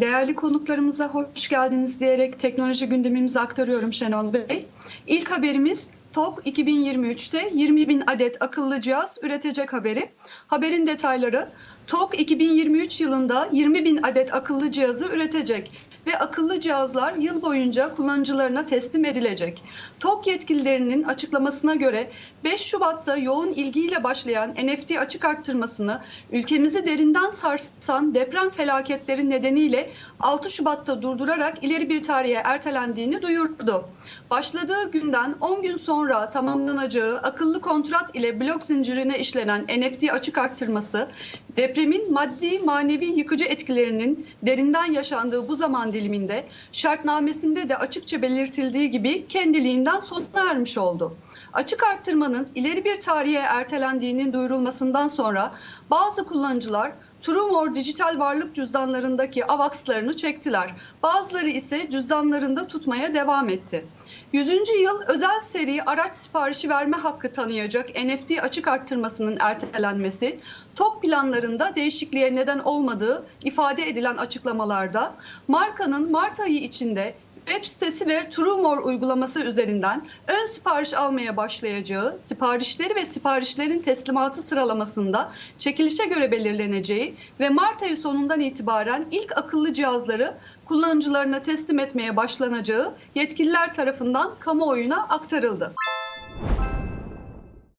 Değerli konuklarımıza hoş geldiniz diyerek teknoloji gündemimizi aktarıyorum Şenol Bey. İlk haberimiz TOK 2023'te 20 bin adet akıllı cihaz üretecek haberi. Haberin detayları TOK 2023 yılında 20 bin adet akıllı cihazı üretecek ve akıllı cihazlar yıl boyunca kullanıcılarına teslim edilecek. TOK yetkililerinin açıklamasına göre 5 Şubat'ta yoğun ilgiyle başlayan NFT açık arttırmasını ülkemizi derinden sarsan deprem felaketleri nedeniyle 6 Şubat'ta durdurarak ileri bir tarihe ertelendiğini duyurdu. Başladığı günden 10 gün sonra tamamlanacağı akıllı kontrat ile blok zincirine işlenen NFT açık arttırması depremin maddi manevi yıkıcı etkilerinin derinden yaşandığı bu zaman diliminde şartnamesinde de açıkça belirtildiği gibi kendiliğinden sona ermiş oldu. Açık arttırmanın ileri bir tarihe ertelendiğinin duyurulmasından sonra bazı kullanıcılar Trumor dijital varlık cüzdanlarındaki avakslarını çektiler. Bazıları ise cüzdanlarında tutmaya devam etti. 100. yıl özel seri araç siparişi verme hakkı tanıyacak NFT açık arttırmasının ertelenmesi, TOK planlarında değişikliğe neden olmadığı ifade edilen açıklamalarda markanın Mart ayı içinde web sitesi ve Trumor uygulaması üzerinden ön sipariş almaya başlayacağı, siparişleri ve siparişlerin teslimatı sıralamasında çekilişe göre belirleneceği ve Mart ayı sonundan itibaren ilk akıllı cihazları kullanıcılarına teslim etmeye başlanacağı yetkililer tarafından kamuoyuna aktarıldı.